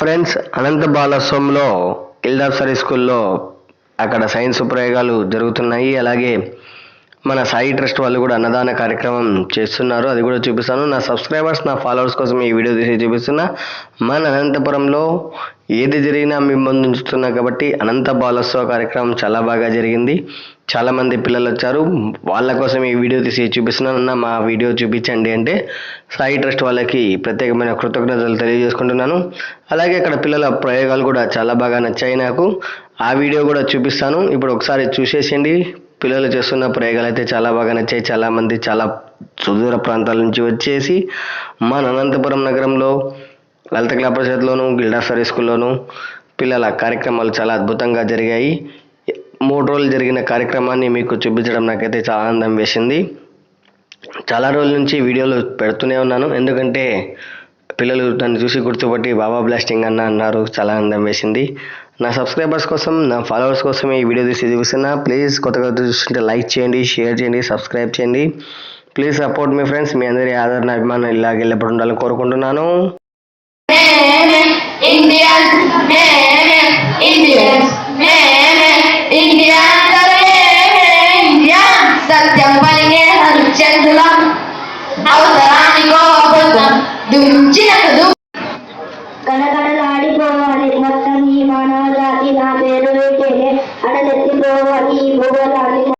Friends అనంత బాలస్వంలో ఇల్దార్ సరీ స్కూల్లో అక్కడ science ప్రయోగాలు జరుగుతున్నాయి. అలాగే మన సాయి ట్రస్ట్ వాళ్ళు కూడా అన్నదాన కార్యక్రమం చేస్తున్నారు. అది కూడా చూపిస్తాను. నా సబ్స్క్రైబర్స్ నా ఫాలోవర్స్ కోసం ఈ వీడియో తీసి చూపిస్తున్నా. మన అనంతపురంలో ఏది జరిగినా మిమ్మల్ని ఉంచుతున్నా కాబట్టి అనంత బాలోత్సవ కార్యక్రమం చాలా బాగా జరిగింది. చాలామంది పిల్లలు వచ్చారు. వాళ్ళ కోసం ఈ వీడియో తీసి చూపిస్తున్నానన్న మా వీడియో చూపించండి అంటే సాయి ట్రస్ట్ వాళ్ళకి ప్రత్యేకమైన కృతజ్ఞతలు తెలియజేసుకుంటున్నాను. అలాగే అక్కడ పిల్లల ప్రయోగాలు కూడా చాలా బాగా నచ్చాయి నాకు. ఆ వీడియో కూడా చూపిస్తాను. ఇప్పుడు ఒకసారి చూసేసేయండి. పిల్లలు చేస్తున్న ప్రయోగాలు అయితే చాలా బాగా నచ్చాయి. చాలా మంది చాలా సుదూర ప్రాంతాల నుంచి వచ్చేసి మన అనంతపురం నగరంలో లలిత కళా పరిషత్లోను గిల్డా సరీ స్కూల్లోను పిల్లల కార్యక్రమాలు చాలా అద్భుతంగా జరిగాయి. మూడు రోజులు జరిగిన కార్యక్రమాన్ని మీకు చూపించడం నాకైతే చాలా ఆనందం వేసింది. చాలా రోజుల నుంచి వీడియోలు పెడుతూనే ఉన్నాను. ఎందుకంటే పిల్లలు నన్ను చూసి గుర్తుపట్టి బాబా బ్లాస్టింగ్ అన్న అన్నారు. చాలా ఆనందం వేసింది. నా సబ్స్క్రైబర్స్ కోసం నా ఫాలోవర్స్ కోసం ఈ వీడియో తీసి చూస్తున్నా ప్లీజ్ కొత్తగా చూస్తుంటే లైక్ చేయండి షేర్ చేయండి సబ్స్క్రైబ్ చేయండి. ప్లీజ్ సపోర్ట్ మీ ఫ్రెండ్స్ మీ అందరి ఆదరణ అభిమానం ఇలాగ ఎల్లప్పుడు ఉండాలని కోరుకుంటున్నాను. సత్యం హరిచంద్రులం అవసరానికో అబద్ధం దుంచినకు దుం మొత్తం ఈ మానవ జాతి నా పేరు పెట్టే అడలెత్తిపోవాలి ఈ భూగోళాన్ని